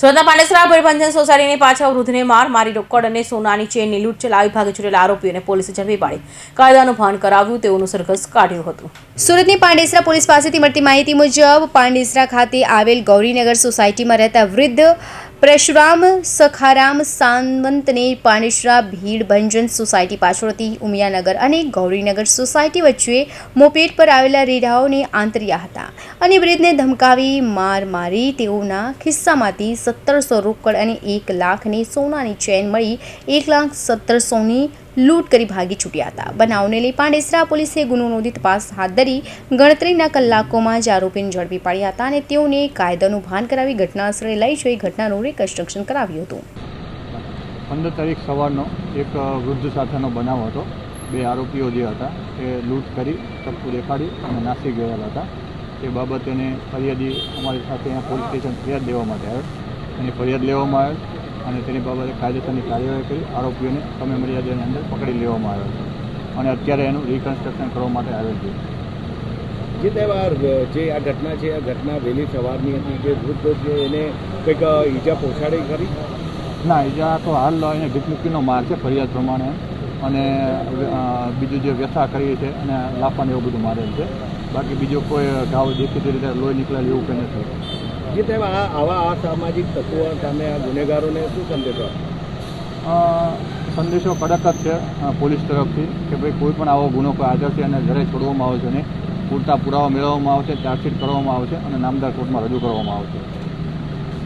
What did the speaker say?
સુરતના પાંડેસરા ભયભંજન સોસાયટીની પાછળ વૃદ્ધને માર મારી રોકડ અને સોનાની ચેનની લૂંટ ચલાવી ભાગે છૂટેલા આરોપીઓને પોલીસે ઝડપી પાડી. કાયદાનું ભાન કરાવ્યું, તેઓનું સરઘસ કાઢ્યું હતું. સુરતની પાંડેસરા પોલીસ પાસેથી મળતી માહિતી મુજબ, પાંડેસરા ખાતે આવેલ ગૌરીનગર સોસાયટીમાં રહેતા વૃદ્ધ પરશુરામ, સખારામ, સાંવંતને પાંડેસરા ભીડ, ભંજન સોસાયટી પાછળથી ઉમિયાનગર અને ગૌરીનગર સોસાયટી વચ્ચે મોપેટ પર આવેલા રેઢાઓને આંતર્યા હતા અને વૃદ્ધને ધમકાવી માર મારી તેઓના ખિસ્સામાંથી સત્તરસો રોકડ અને એક લાખની સોનાની ચેન મળી. એક લાખ સત્તરસોની લૂંટ કરી ભાગી છૂટ્યા હતા. બનાવને લઈ પાંડેસરા પોલીસે ગુનો નોંધી તપાસ હાથ ધરી ગણતરીના કલાકોમાં જ આરોપીને ઝડપી પાડ્યા હતા અને તેઓને કાયદાનું ભાન કરાવી ઘટના સ્થળે લઈ જઈ ઘટનાનું રિકન્સ્ટ્રક્શન કરાવ્યું હતું. પંદર તારીખ સવારનો એક વૃદ્ધ સાથેનો બનાવ હતો. બે આરોપીઓ જે હતા એ લૂંટ કરી ચપ્પુ દેખાડી અને નાસી ગયેલા હતા. એ બાબતે ફરિયાદી અમારી સાથે અહીંયા પોલીસ સ્ટેશન ફરિયાદ દેવા આવ્યો. એની ફરિયાદ લેવામાં આવેલ અને તેની બાબતે કાયદેસરની કાર્યવાહી કરી આરોપીઓને સમય મર્યાદાની અંદર પકડી લેવામાં આવ્યો છે. અને અત્યારે એનું રિકન્સ્ટ્રક્શન કરવા માટે આવેલ છે જે તહેવાર જે આ ઘટના છે આ ઘટના વહેલી સવારની હતી જે વૃદ્ધ છે એને કંઈક ઈજા પહોંચાડી ખરી? ના ઈજા તો હાલ એને ભીખમુક્કીનો માર છે ફરિયાદ પ્રમાણે. અને બીજું જે વ્યથા કરી છે અને લાફાને એવું બધું મારેલ છે. બાકી બીજો કોઈ ઘાવ દેખીતી રીતે લોહી નીકળેલ એવું કંઈ નથી. જે તહેવાર આ આવા અસામાજિક તત્વો સામે આ ગુનેગારોને શું સંદેશો સંદેશો કડક જ છે પોલીસ તરફથી, કે ભાઈ કોઈ પણ આવો ગુનો કોઈ આદરથી અને ઘરે છોડવામાં આવશે નહીં. પૂરતા પુરાવા મેળવવામાં આવશે, ચાર્જશીટ કરવામાં આવશે અને નામદાર કોર્ટમાં રજૂ કરવામાં આવશે.